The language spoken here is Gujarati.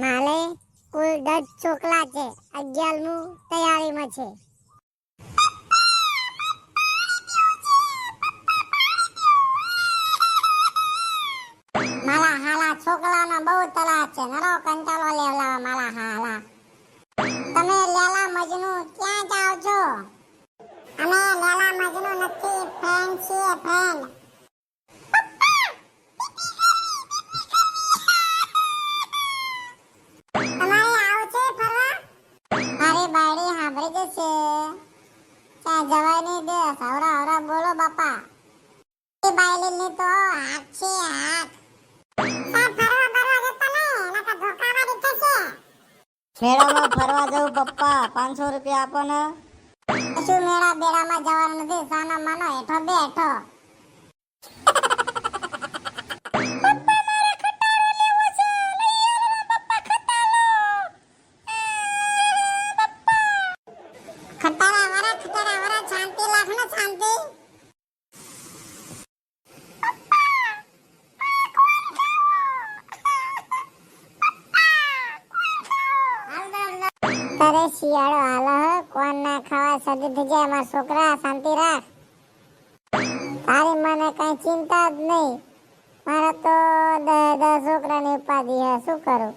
માલે કુલ દસ છોકલા છે. અગિયારમું તૈયારીમાં છે. મારા હાલા છોકરાનો બહુ તલા છે. નરો કંટાળો લેવલાવા મારા હાલા. તમે લેલા મજનુ ક્યાં જાઓ છો? અમે લેલા મજનુ નથી. ફ્રેન્ડ છીએ ફ્રેન્ડ બાયડી જશે ત્યાં જવાય દે. સવરા હવરા બોલો બાપા. એ તો હાથ છે, હાથ. મેળામાં ફરવા જવું પપ્પા. પાંચસો રૂપિયા આપો ને. શું મેળા બેડામાં જવાનું નથી. સાના માનો હેઠો બે હેઠો. તારે શિયાળો, હાલ હે, કોણ ના ખાવા સદી થઈ જાય, અમારા છોકરા, શાંતિ રાખ. તારી મને કઈ ચિંતા જ નહીં. મારા તો દસ છોકરાની ઉપાધિ શું કરું?